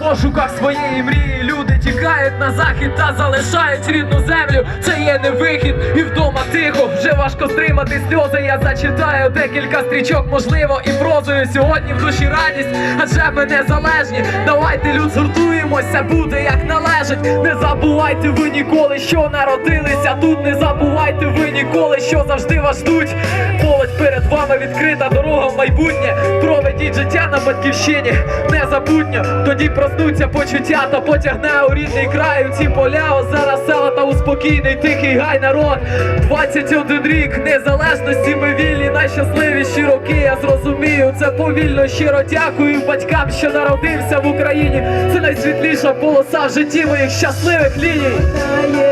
пошуках своєї мрії люди тікають на захід та залишають рідну землю. Це є не вихід, і вдома тихо. Вже важко стримати сльози. Я зачитаю декілька стрічок, можливо, і прозою. Сьогодні в душі радість, адже ми незалежні. Давайте люд згуртуємося, буде як належить. Не забувайте ви ніколи, що народилися тут. Не забувайте ви ніколи, що завжди вас ждуть. Молодь перед вами відкрита дорога в майбутнє. Проведіть життя на батьківщині, незабутньо. Тоді проснуться почуття та потягне у рідний край. У ці поля, озера, села та у спокійний тихий гай народ. 21 рік незалежності. Ми вільні, найщасливіші роки. Я зрозумію це повільно. Щиро дякую батькам, що народився в Україні. Це найсвітліша полоса в житті моїх щасливих ліній.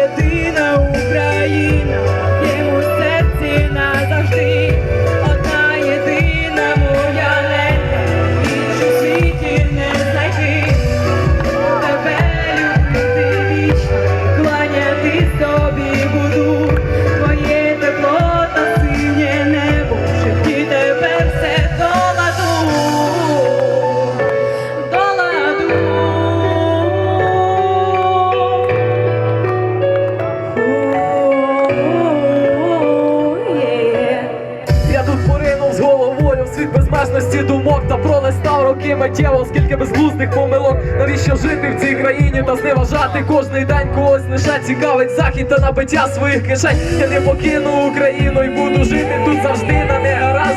Світ думок та пролистав роки миттєво, скільки безглуздих помилок. Навіщо жити в цій країні та зневажати кожний день когось лише цікавить захід та набиття своїх кишень. Я не покину Україну і буду жити тут завжди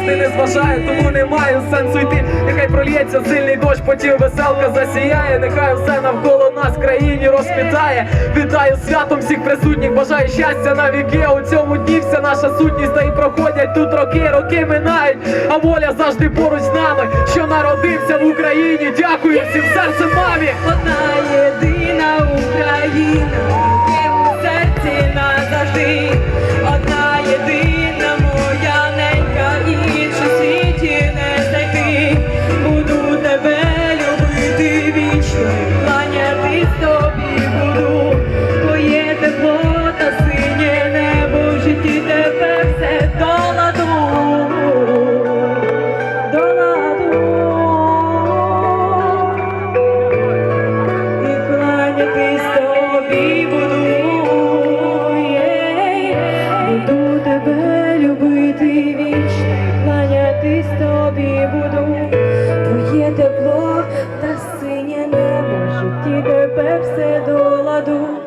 на не зважаю, тому не маю сенсу йти. Нехай прольється сильний дощ, потім веселка засіяє. Нехай все навколо нас в країні розквітає. Вітаю святом всіх присутніх, бажаю щастя на віки. У цьому дні вся наша сутність та і проходять тут роки, роки минають, а воля завжди поруч з нами, що народився в Україні. Дякую всім серцем мамі. Все до ладу.